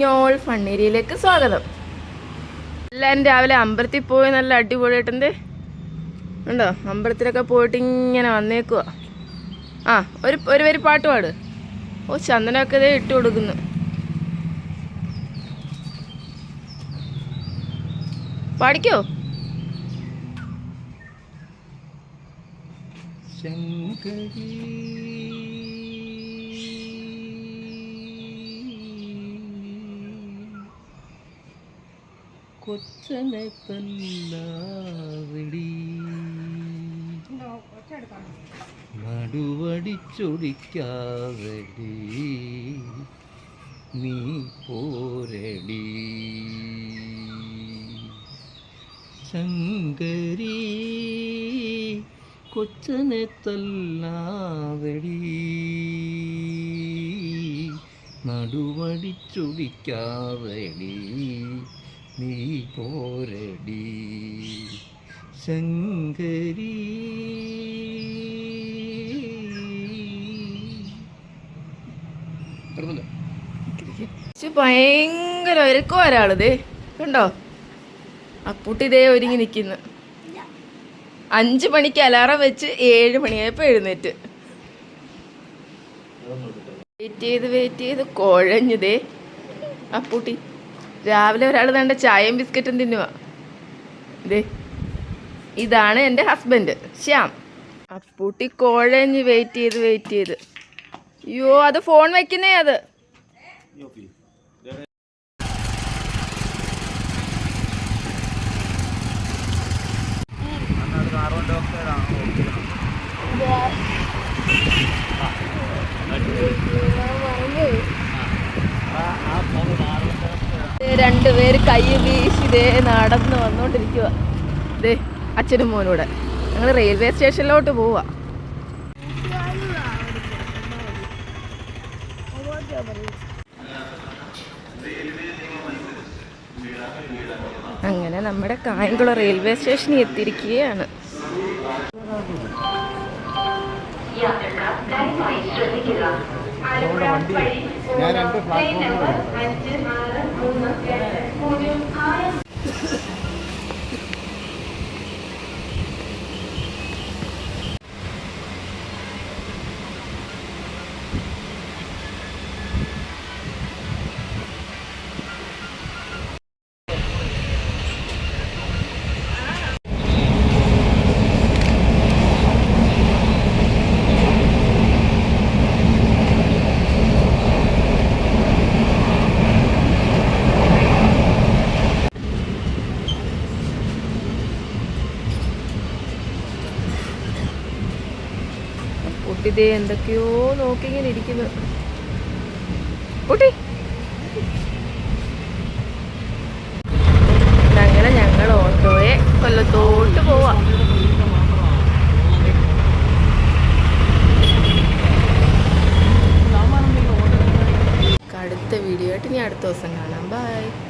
കുഞ്ഞോൾ ഫണ്ണേരിയിലേക്ക് സ്വാഗതം. എല്ലാവരും രാവിലെ അമ്പലത്തിൽ പോയി നല്ല അടിപൊളിയായിട്ടുണ്ട്. ഉണ്ടോ? അമ്പലത്തിലൊക്കെ പോയിട്ട് ഇങ്ങനെ വന്നേക്കുക ആ ഒരു ഒരു വരി പാട്ട് പാട്. ഓ ചന്ദനമൊക്കെ ഇതേ ഇട്ട് കൊടുക്കുന്നു. പാടിക്കോ? ശങ്കരി കൊച്ചനെ തല്ലാവിടി നടുവടിച്ചൊടിക്കാവടി നീ പോരടി. ശങ്കരി കൊച്ചനെ തല്ലാവടി നടുവടിച്ചൊടിക്കാവടി നീ പോരടി ശങ്കരി ഭയങ്കര ഒരുക്കോ ഒരാളത് കണ്ടോ? അപ്പൂട്ടി ഇതേ ഒരുങ്ങി നിൽക്കുന്നു അഞ്ച് മണിക്ക് അലാറം വെച്ച് ഏഴ് മണിയായപ്പോൾ എഴുന്നേറ്റ്. വെയിറ്റ് ചെയ്ത് വെയിറ്റ് ചെയ്ത് കുഴഞ്ഞതേ അപ്പൂട്ടി. രാവിലെ ഒരാൾ വേണ്ട ചായയും ബിസ്ക്കറ്റും തിന്നുക ഇതേ ഇതാണ് എന്റെ ഹസ്ബൻഡ് ശ്യാം. അപ്പൂട്ടി കോഴഞ്ഞ് വെയിറ്റ് ചെയ്ത് വെയിറ്റ് ചെയ്ത്. അയ്യോ അത് ഫോൺ വെക്കുന്നേ അത്. രണ്ടുപേര് കൈ വീശി ദേ നടന്ന് വന്നോണ്ടിരിക്കുക ദേ അച്ഛനും മോനൂടെ. ഞങ്ങൾ റെയിൽവേ സ്റ്റേഷനിലോട്ട് പോവാ. അങ്ങനെ നമ്മുടെ കായംകുളം റെയിൽവേ സ്റ്റേഷനിൽ എത്തിയിരിക്കുകയാണ്. ഞാൻ രണ്ട് പ്ലാറ്റ്ഫോമിൽ പൊട്ടി ദേ എന്തൊക്കെയോ നോക്കി ഇങ്ങനെ ഇരിക്കുന്നു. കുട്ടി അങ്ങനെ ഞങ്ങൾ ഓട്ടോയെ കൊല്ലത്തോട്ട് പോവാ. അടുത്ത വീഡിയോ ആയിട്ട് ഇനി അടുത്ത ദിവസം കാണാം. ബൈ